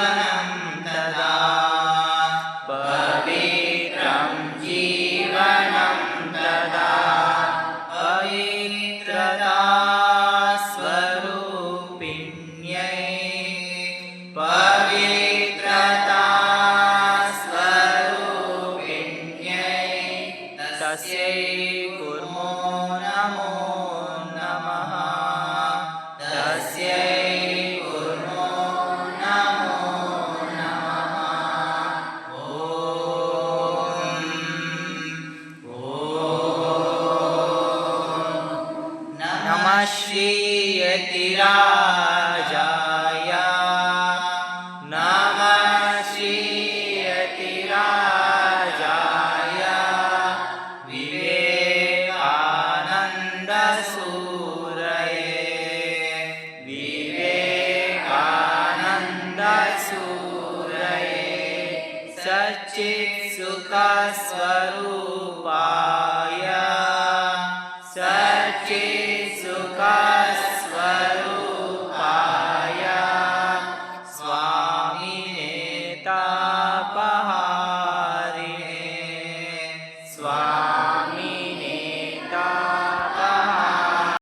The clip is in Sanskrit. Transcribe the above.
नं तदा पवित्रं जीवनं तथा पवित्रता स्वरुपिण्यै। पवित्रता स्वरुपिण्यै। तस्यै कुर्मो नमो नमः श्रीयतिराजाय नमः श्रीयतिराजाय विवेकानन्दसूरये। विवेकानन्दसूरये। सच्चित्सुखस्वरूपाय पिता बहारी